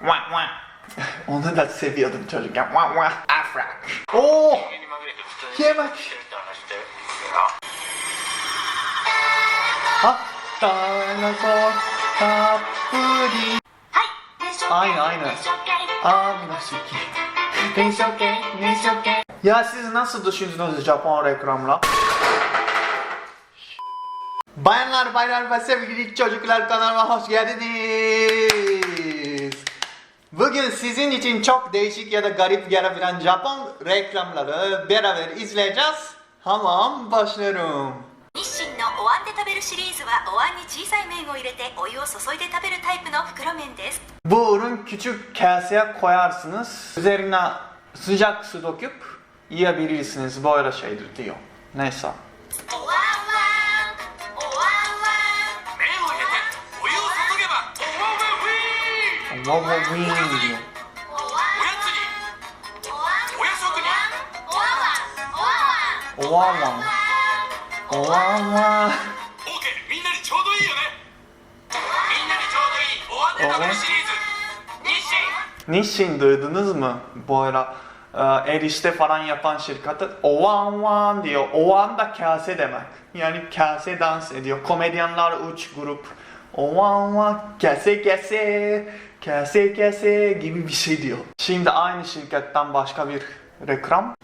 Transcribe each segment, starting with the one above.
Wah wah. Onu da seviyordum çocukken. Wah wah. Afrak. Oh! Oo! Yemek. Ha? Dinosaur Tapuri. Aynı aynı. Aynı şekil. Ya siz nasıl düşündünüz Japon reklamla? Bayanlar, baylar ve sevgili çocuklar kanalıma hoş geldiniz. Bugün sizin için çok değişik ya da garip gelebilen Japon reklamları beraber izleyeceğiz. Tamam, başlıyorum. 日清のお椀で食べるシリーズはお椀に小さい麺を入れてお湯を注いで食べるタイプの袋麺です Bu ürün küçük kaseye koyarsınız. Üzerine sıcak su döküp yiyebilirsiniz. Böyle şeydir diyor. Neyse. お椀 夜食にお椀お椀 Ovalan. Ovalan. オーケーみんなにちょうどいいよねみんなにちょうどいいお椀で食べるシリーズ日清 Nishin duydunuz mu? Böyle e, erişte falan yapan şirketi ovan van diyor. Ovan da kase demek. Yani kase dans ediyor. Komedyenler uç grup. Ovan van kase kase kese gibi bir şey diyor. Şimdi aynı şirketten başka bir reklam.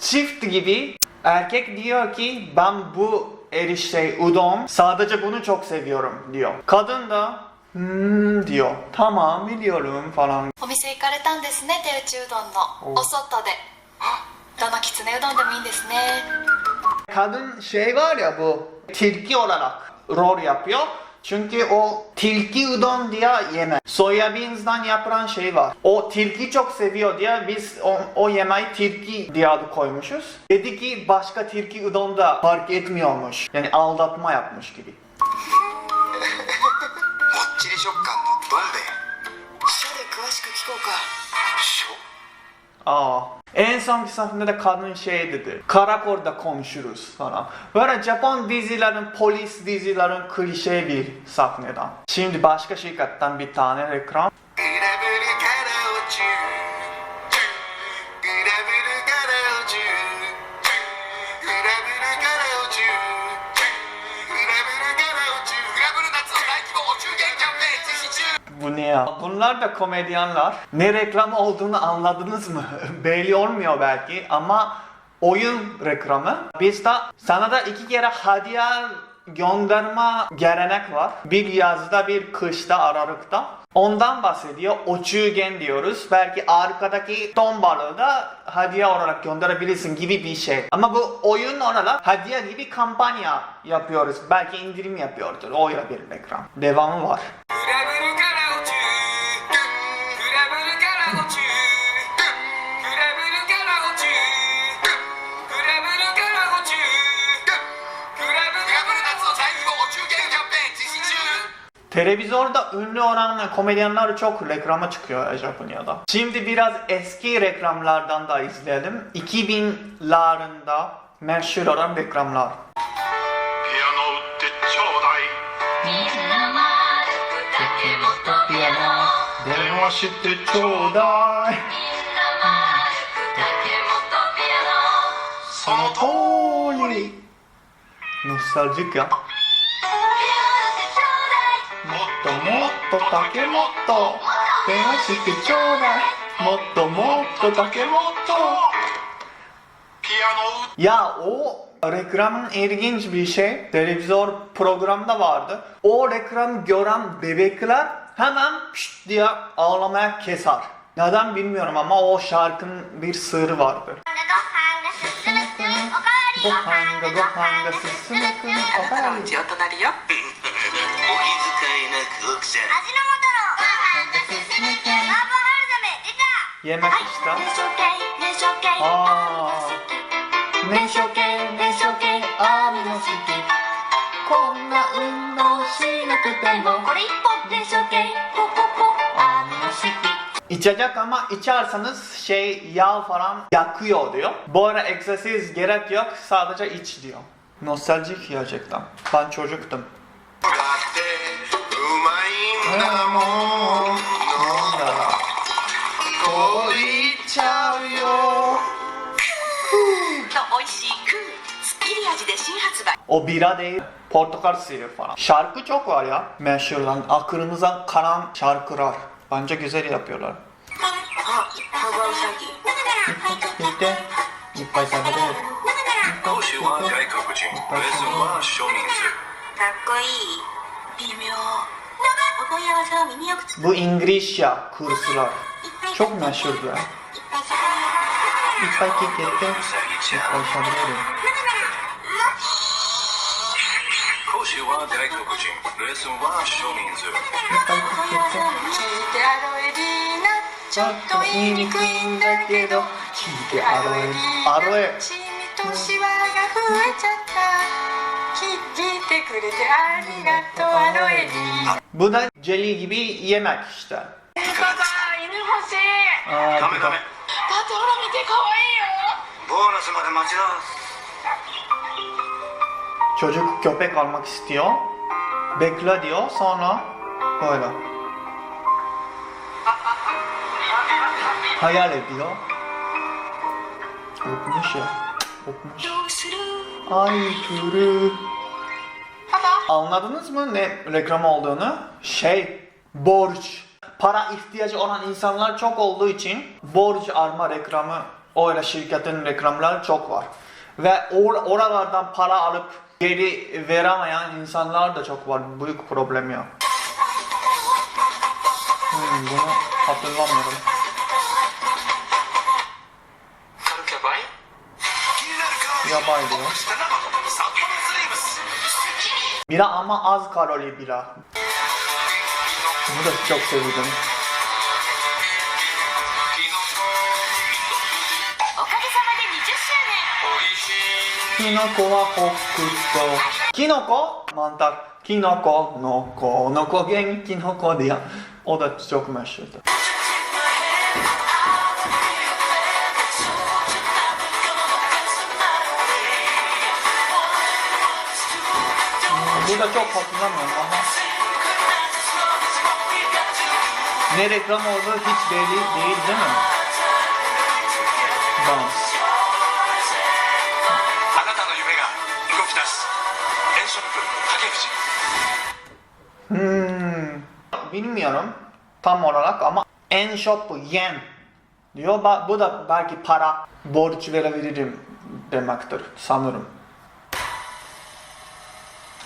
Çift gibi erkek diyor ki ben bu erişte udon sadece bunu çok seviyorum diyor. Kadın da hmm diyor. Tamam biliyorum falan. お店行かれたんですね手打ちうどんのおお外でどのきつねうどんでもいいんですね Kadın şey var ya bu tilki olarak rol yapıyor. Çünkü o tilki udon diye yemek. Soya beans'dan yapılan şey var. O tilki çok seviyor diye biz o, o yemeği tilki diye adı koymuşuz. Dedi ki başka tilki udon da fark etmiyormuş. Yani aldatma yapmış gibi. Aa. En sonki sahnede de kadın şey dedi. Karakolda konuşuruz falan. Böyle Japon dizilerin, polis dizilerin klişe bir sahneden. Şimdi başka şirketten bir tane reklam. Ya? Bunlar da komedyenler. Ne reklam olduğunu anladınız mı? Belli olmuyor belki ama oyun reklamı. Bizde sana da iki kere hediye gönderme gelenek var. Bir yazda bir kışta aralıkta. Ondan bahsediyor. Oçugen diyoruz. Belki arkadaki ton balığı da hediye olarak gönderebilirsin gibi bir şey. Ama bu oyun olarak hediye gibi kampanya yapıyoruz. Belki indirim yapıyordur. Öyle bir reklam. Devamı var. Televizyonda ünlü olan komedyenler çok reklama çıkıyor Japonya'da. Şimdi biraz eski reklamlardan da izleyelim. 2000'larında meşhur olan reklamlar. ピアノ売ってちょうだい Deneme şitti çoğday. その通り。Nostaljik ya. もっ ともっと竹もっと電話してちょうだいもっともっと竹もっとピアノ売っ Ya o reklamın ilginç bir şey. Televizyon programda vardı. O reklam gören bebekler hemen pişt diye ağlamaya keser. Neden bilmiyorum ama o şarkının bir sırrı vardır. ご飯がご飯が進むくんおかわりうちお隣よお気遣い なく奥さん Yemek işte. あー年少系年少系あみの好きこんな運動しなくてもこれ一本年少系ポポポあみの好き İçecek ama içerseniz şey yağ falan yakıyor diyor. Bu ara egzersiz gerek yok sadece iç diyor. Nostaljik gerçekten. Ben çocuktum. だってうまいんだもんこう言っちゃうよと美味しいクーすっきり味で新発売 O bira değil, portakal suyu falan. Şarkı çok var ya. Meşhurlan, aklımıza kalan şarkılar. Bence güzel yapıyorlar. あハワウサギ İşte, İppay sabır 講師は外国人レッスンは少人数かっこいい微妙 Bu İngilizce kurslar çok meşhurdur. İpek kekete konuşabilirim. Çok 言いにくいんだけど聞いてアロエアロエ年はが増えちゃったてくれてありがとうアロエリー Bu da jelly gibi yemek işte. パパ犬欲しい Aa, ダメダメだってほら見て可愛いよボーナスまで待ちな Çocuk köpek almak istiyor. Bekle diyor sonra böyle. Hayal ediyor. Okumuş ya. Okumuş. どうする Ay türü. Anladınız mı ne reklam olduğunu? Şey, borç. Para ihtiyacı olan insanlar çok olduğu için borç arma reklamı, öyle şirketin reklamları çok var. Ve or oralardan para alıp geri veremeyen insanlar da çok var. Büyük problem ya. Hmm, bunu hatırlamıyorum. Yabay diyor. Bira ama az kalori bira. Bunu da çok sevdim. おかげさまで20周年キノコはホックとキノコmantarキノコのこのこ元気の子でや O da çok meşhurdu. Burada çok hatırlamıyorum ama ne reklam olduğu hiç belli değil değil mi? Bounce. Hmm. Bilmiyorum tam olarak ama en shop yen diyor. Bu da belki para borç verebilirim demektir sanırım.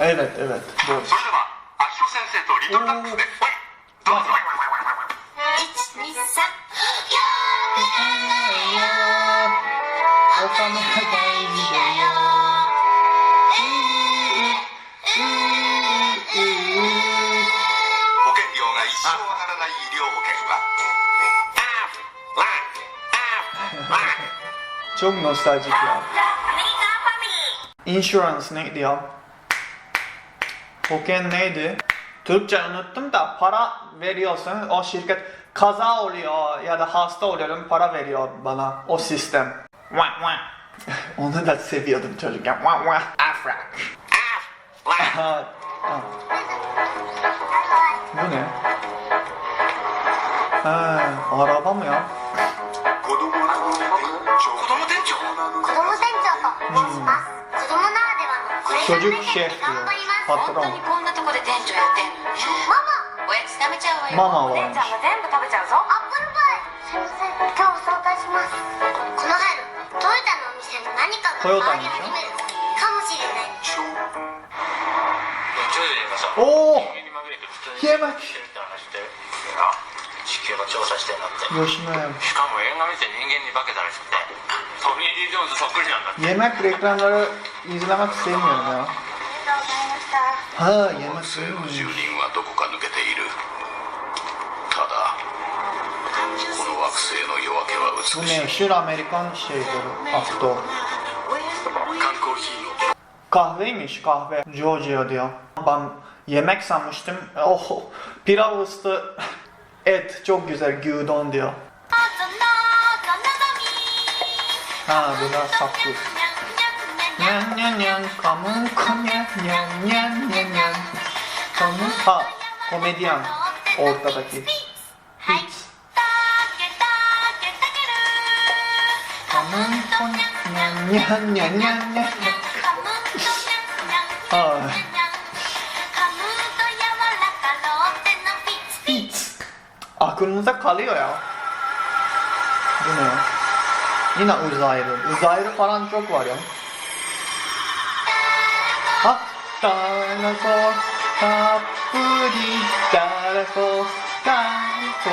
あやばいやばそれでは秋子先生とリトルダックスでおいどうぞ123チョンのスタジオインシュランスね、ディア。Token neydi? Türkçe unuttum da para veriyorsun o şirket kaza oluyor ya da hasta oluyorum para veriyor bana o sistem. Wah wah. Onu da seviyordum çocukken. Wah wah. Afrak. Afrak. Bu ne? Ha, araba mı ya? Hmm. Çocuk şef diyor. 長子供店長子供店長と申します、子供ならではのこんなとこで店長やってんのね。マおやつ食べちゃうわよ。ママは？お姉ちゃんが全部食べちゃうぞ。マアップルパイ。すいません。今日早退します。この春トヨタのお店の何かがトヨタ変わりにでしょ始めるかもしれない。おお煙まみれて普通に消えましてるって話してるな地球の調査してんだって。吉野家。しかも映画見て人間に化けたらしくて。トミー・リー・ジョーンズそっくりなんだって。Yemek reklamları izlemek sevmiyorum ya. ありがとうございました Ha yemek 生の住人はどこか抜けているただこの惑星の夜明けは Bu 美しい meşhur Amerikan şeyleri, aktör. 缶コーヒーの Kahveymiş kahve. Georgia diyor. Ben yemek sanmıştım. Oh, pilav üstü Et çok güzel gyudon diyor. あとのこ Nyan nyan nyan kamu komya nyan nyan nyan nyan kamu ha komedyen ortadaki hiç kamu komya nyan nyan nyan nyan nyan ha hiç aklınıza kalıyor ya bu ne ya? Yine uzaylı. Uzaylı falan çok var ya. たらこたっぷりたらこたらこ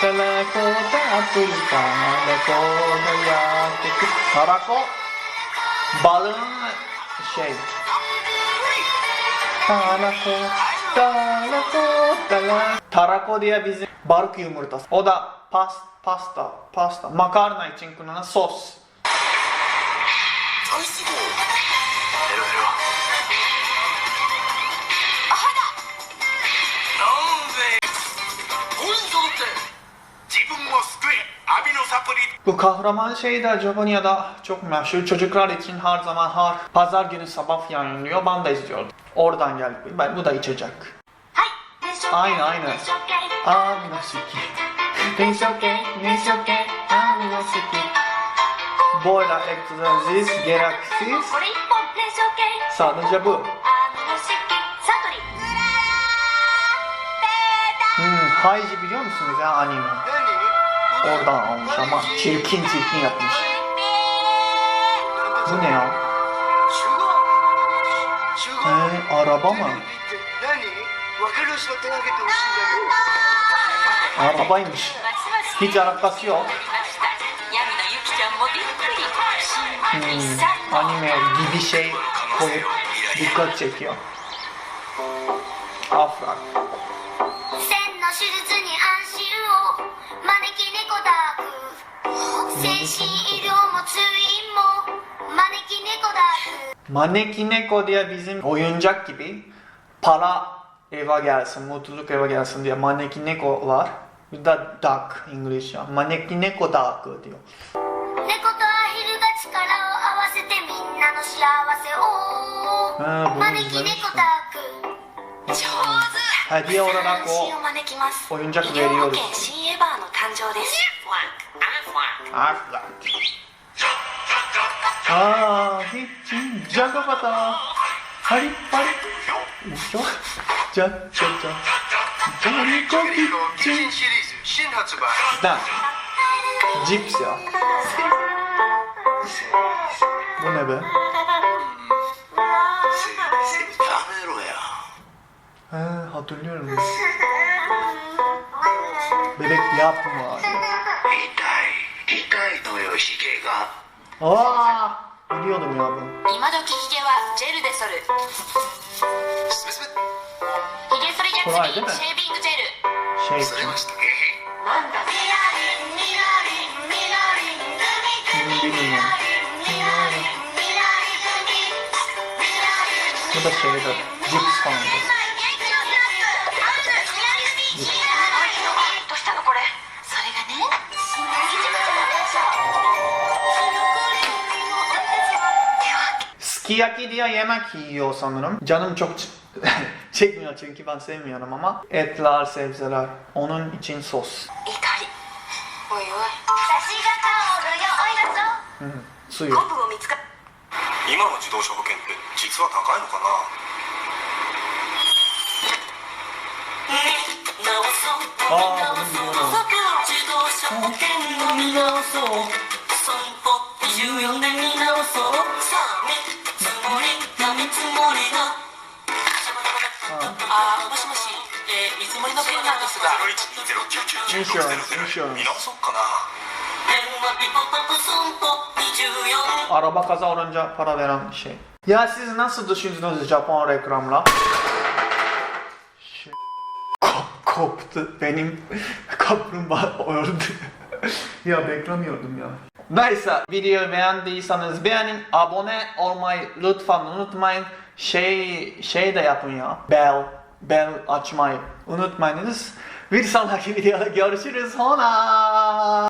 たらこたっぷりたらこのやってくたらこバルーンシェイクたらこたらこたらたらこでやビズバルキュームルタスオダパスパスタパスタマカーナイチンクのソース Bu kahraman şey de Japonya'da çok meşhur. Çocuklar için her zaman har pazar günü sabah yayınlıyor. Ben de izliyordum. Oradan geldik. Ben, bu da içecek. Aynı aynı. Aminosiki. Böyle egzersiz gereksiz. Sadece bu. Hmm, Hayci biliyor musunuz ya anime? Oradan almış ama çirkin çirkin yapmış. Bu ne ya? He, araba mı? Arabaymış. Hiç alakası yok. Hmm, anime gibi şey koyup dikkat çekiyor. Afrak. 手術に安心を。招き猫ダーク。精神医療も通院も。招き猫ダーク。招き猫でやビズンおゆんじゃっきびパラエヴァギャーソンもとくエヴァギャーソンでや招き猫はだダーク、イングリシアは。招き猫ダークでよ猫とアヒルが力を合わせてみんなの幸せを。招き猫ダーク。激おな学校を4弱で利用です。医療保険新エヴァの誕生です。あっ、あー、ヒッチン、ジャンゴバター、パリパリ、でしょ？じゃんじゃんじゃん。ジャニコキッチンシリーズ新発売。だ、ジプスや。Bu ne be? He, hatırlıyorum. Bebek yapma. 痛い痛いのよヒゲが Aa, biliyordum ya bunu. 今時ヒゲはジェルで剃るすべすべヒゲ剃りこれあれだね術にシェービングジェル Şey それましたね bilmiyorum. Bu da şeyde cips falan. Sukiyaki diye yemek yiyor sanırım. Canım çok ç- çekmiyor çünkü ben sevmiyorum ama etler, sebzeler. Onun için sos. 怒りおいおい差しが香るよおいだぞ Hı hı, Suyu. コブを見つか今の自動車保険って実は高いのかな Aa bunu biliyorum. 自動車保険を見直そう損保24年見直そう Araba kaza olunca para veren şey. Ya siz nasıl düşündünüz Japon reklamla? Şey, Ko- koptu. Benim kaplumbağa öldü. ya beklemiyordum ya. Neyse videoyu beğendiyseniz beğenin, abone olmayı lütfen unutmayın. Şey şey de yapın ya. Bell, bell açmayı unutmayınız. Bir sonraki videoda görüşürüz. Hona.